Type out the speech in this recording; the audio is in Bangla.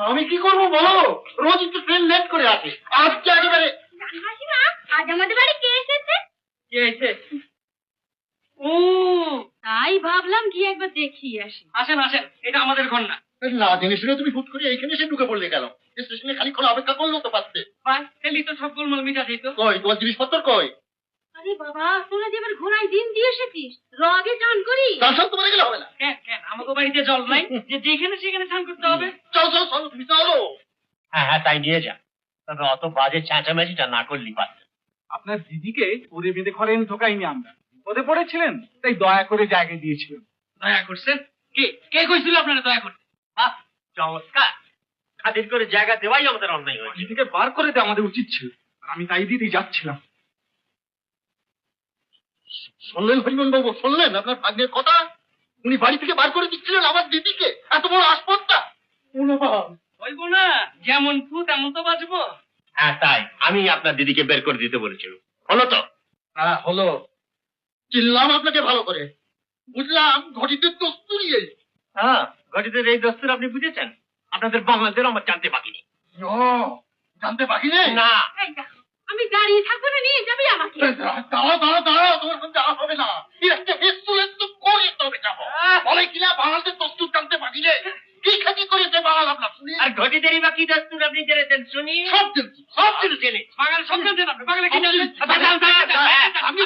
আমি কি করব বলো? রোজ একটু ট্রেন লেট করে আসে। আজকে একেবারে মাসিমা আজ আমাদের বাড়ি কে এসেছে? কে এসে? ও। তাই ভাবলাম কি একবার দেখিয়ে আসি। আসেন আসেন এটা আমাদের ঘর না না জেনে শুনে তুমি হুট করে এইখানে এসে ঢুকে পড়লে কেন? স্টেশনে খালি খোলা অপেক্ষা করল তো পারতে। বাস খেলি তো সব গোলমাল মিটা দিত কই তোমার জিনিসপত্র কই? আরে বাবা তোরা যে এবার ঘোড়ায় দিন দিয়ে এসেছিস রগে চান করি তার সব তোমার গেলে হবে না। কেন কেন? আমাকে বাড়িতে জল নাই। যে যেখানে সেখানে স্নান করতে হবে। চলো চলো চলো তুমি চলো। হ্যাঁ হ্যাঁ তাই নিয়ে যা। তবে অত বাজে চেঁচামেচিটা না করলি পারতেন আপনার দিদিকে পরে বেঁধে ঘরে এনে ঢোকাইনি আমরা। পদে পড়েছিলেন তাই দয়া করে জায়গা দিয়েছিলেন। দয়া করছেন? কে কে কইছিল আপনারা দয়া করতে? বাহ চমৎকার। খাতির করে জায়গা দেওয়াই আমাদের অন্যায় হয়েছে। থেকে বার করে দেওয়া আমাদের উচিত ছিল। আমি তাই দিতেই যাচ্ছিলাম। শুনলেন হরিমন বাবু শুনলেন? আপনার ভাগ্যের কথা? উনি বাড়ি থেকে বার করে দিচ্ছিলেন আমার দিদিকে। এত বড় আসপত্তা হইব না। যেমন ফু তেমন তো বাঁচবো। হ্যাঁ তাই। আমি আপনার দিদিকে বের করে দিতে বলেছিলাম। হলো তো? হ্যাঁ হলো। চিনলাম আপনাকে ভালো করে। বুঝলাম ঘটিতে দস্তুরি এই। হ্যাঁ ঘটিদের এই দস্তুর আপনি বুঝেছেন? আপনাদের বাংলাদেশ আমার জানতে বাকি নেই। জানতে বাকি নেই? না। আমি দাঁড়িয়ে থাকব না নিয়ে যাবি আমাকে। দাঁড়াও দাঁড়াও দাঁড়াও কিনা বাঙালদের দস্তুর টানতে পারিলে কি খাতি করেছে বাঙাল আপনার শুনি। আর ঘটি দেরি বা কি দস্তুর আপনি জেনেছেন শুনি। সব জেনে সব জেনেছি। বাঙাল সব জেনেছেন আপনি বাঙালি কি জানেন আমি